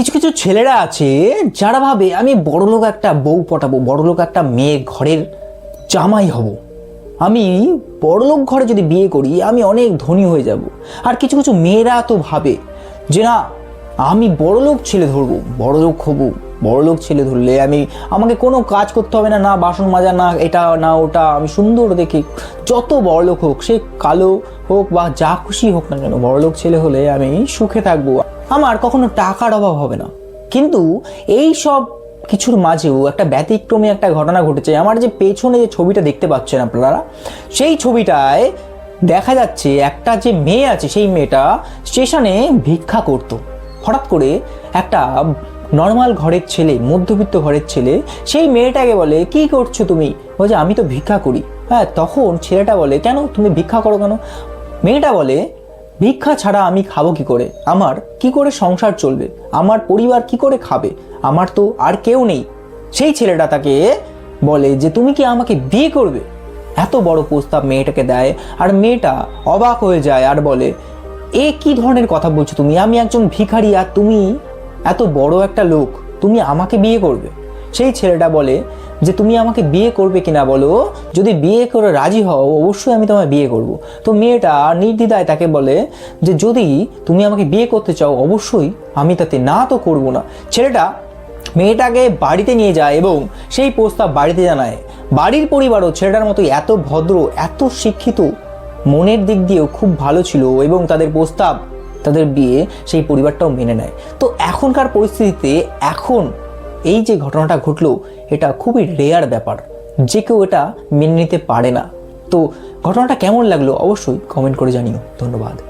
কিছু কিছু ছেলেরা আছে যারা ভাবে, আমি বড়লোক একটা বউ পটাবো, বড়লোক একটা মেয়ে ঘরের জামাই হব। আমি বড়লোক ঘরে যদি বিয়ে করি, আমি অনেক ধনী হয়ে যাব। আর কিছু কিছু মেয়েরা তো ভাবে যে, না, আমি বড়লোক ছেলে ধরবো, বড়লোক হব। বড়লোক ছেলে ধরলে, আমি, আমাকে কোনো কাজ করতে হবে না না বাসন মাজা, না এটা, না ওটা, আমি সুন্দর দেখি। যত বড়লোক হোক, সে কালো হোক বা যা খুশি হোক না কেন বড়লোক ছেলে হলে আমি সুখে থাকব। আমার কখনো টাকার অভাব হবে না। কিন্তু এই সব কিছুর মাঝেও একটা ব্যতিক্রমী একটা ঘটনা ঘটেছে। আমার যে পেছনে যে ছবিটা দেখতে পাচ্ছেন আপনারা, সেই ছবিটায় দেখা যাচ্ছে একটা যে মেয়ে আছে, সেই মেয়েটা স্টেশনে ভিক্ষা করতো। হঠাৎ করে একটা নর্মাল ঘরের ছেলে, মধ্যবিত্ত ঘরের ছেলে, সেই মেয়েটাকে বলে, কি করছ তুমি? বলছে আমি তো ভিক্ষা করি। হ্যাঁ তখন ছেলেটা বলে, কেন তুমি ভিক্ষা করো কেন? মেয়েটা বলে, ভিক্ষা ছাড়া আমি খাব কি করে? আমার কি করে সংসার চলবে? আমার পরিবার কি করে খাবে? আমার তো আর কেউ নেই। সেই ছেলেটা তাকে বলে যে, তুমি কি আমাকে বিয়ে করবে? এত বড় প্রস্তাব মেয়েটাকে দেয়, আর মেয়েটা অবাক হয়ে যায় আর বলে, এ কি ধরনের কথা বলছো তুমি? আমি একজন ভিখারি আর তুমি এত বড় একটা লোক, তুমি আমাকে বিয়ে করবে। সেই ছেলেটা বলে যে, তুমি আমাকে বিয়ে করবে কিনা বলো? যদি বিয়ে করে রাজি হও, অবশ্যই আমি তোমায় বিয়ে করব। তো মেয়েটা নির্দ্বিধায় তাকে বলে যে, যদি তুমি আমাকে বিয়ে করতে চাও, অবশ্যই আমি তাতে না তো করব না। ছেলেটা মেয়েটাকে বাড়িতে নিয়ে যায় এবং সেই প্রস্তাব বাড়িতে জানায়। বাড়ির পরিবারও ছেলেটার মতো এত ভদ্র, এত শিক্ষিত, মনের দিক দিয়েও খুব ভালো ছিল এবং তাদের প্রস্তাব তাদের বিয়ে সেই পরিবারটাও মেনে নেয়। তো এখনকার পরিস্থিতিতে এখন এই যে ঘটনাটা ঘটলো, এটা খুবই রেয়ার ব্যাপার। যে কেউ এটা মেনে নিতে পারে না। তো ঘটনাটা কেমন লাগল অবশ্যই কমেন্ট করে জানিও। ধন্যবাদ।